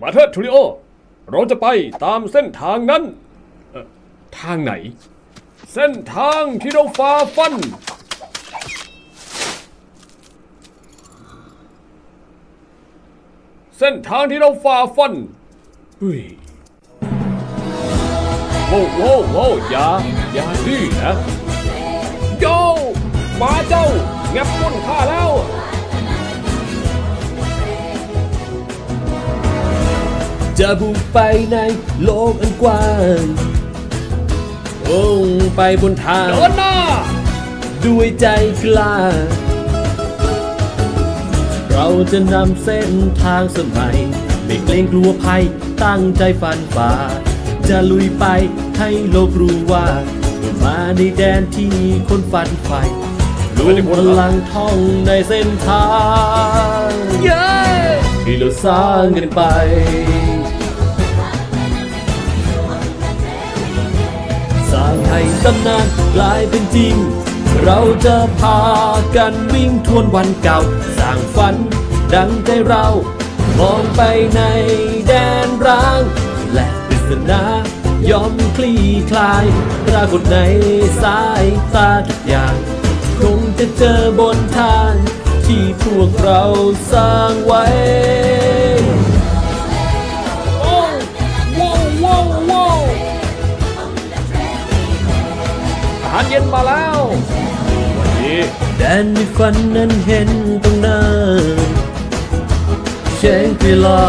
มาเถิดทริโอ เราจะไปตามเส้นทางนั้น ทางไหน เส้นทางที่เราฝ่าฟัน เส้นทางที่เราฝ่าฟันเฮ้ยโว้โว้โว้อย่าอย่าดื้อนะโยมาเจ้า งับก้นข้าแล้ว จะบุกไปในโลกอันกว้างมุ่งไปบนทางเดินหน้าด้วยใจกล้า เราจะนำเส้นทางสมัย ไม่เกรงกลัวภัยตั้งใจฟันฝ่า จะลุยไปให้โลกรู้ว่าเรามาในแดนที่คนฟันไฟรวมพลังท่องในเส้นทางเย้ที่เราสร้างกันไปำนานกลายเป็นจริง เราจะพากันวิ่งทวนวันเก่า สร้างฝันดังใจเรา มองไปในแดนร้าง และปริศนายอมคลี่คลาย ปรากฏในสายตาทุกอย่าง คงจะเจอบนทางที่พวกเราสร้างไว้าหารเย็นมาแล้ว วันนี้แดนในฝันนั้นเห็นตรงหน้าเชงกีลา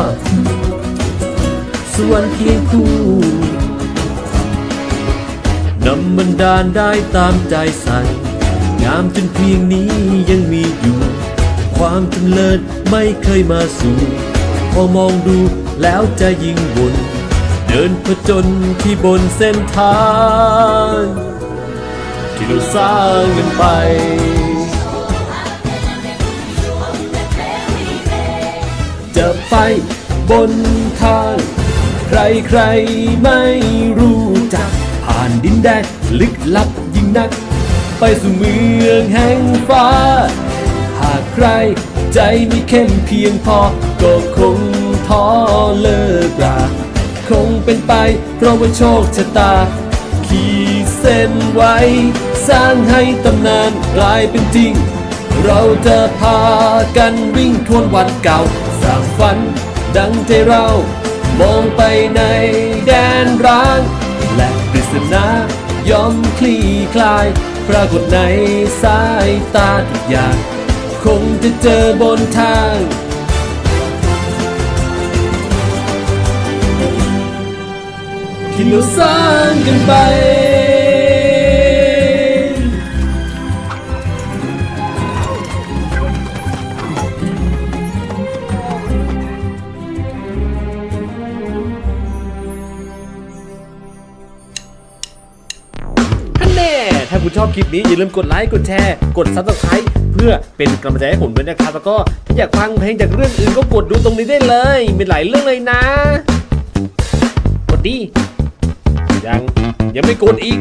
สวรรค์เคียงคู่นำบันดาลได้ตามใจใส่งามจนเพียงนี้ยังมีอยู่ ความจำเลิศไม่เคยมาสู่ พอมองดูแล้วจะยิ่งวนเดินผจญที่บนเส้นทาง ที่เราสร้างกันไป จะไปบนทาง ใครใครไม่รู้จัก ผ่านดินแดนลึกลับยิ่งนัก ไปสู่เมืองแห่งฟ้า หากใครใจไม่เข้มเพียงพอ ก็คงท้อเลิกลาคงเป็นไป เพราะว่าโชคชะตา ขีดเส้นไว้ สร้างให้ตำนานกลายเป็นจริง เราจะพากันวิ่งทวนวันเก่า สร้างฝันดังใจเรา มองไปในแดนร้าง และปริศนายอมคลี่คลาย ปรากฏในสายตาทุกอย่าง คงจะเจอบนทางที่เราสร้างกันไป คุณชอบคลิปนี้อย่าลืมกดไลค์กดแชร์ กด subscribe เพื่อเป็นกำลังใจให้ผมด้วยนะครับ แล้วก็ถ้าอยากฟังเพลงจากเรื่องอื่นก็กดดูตรงนี้ได้เลยมีหลายเรื่องเลยนะ กดดิยังยังไม่กดอีก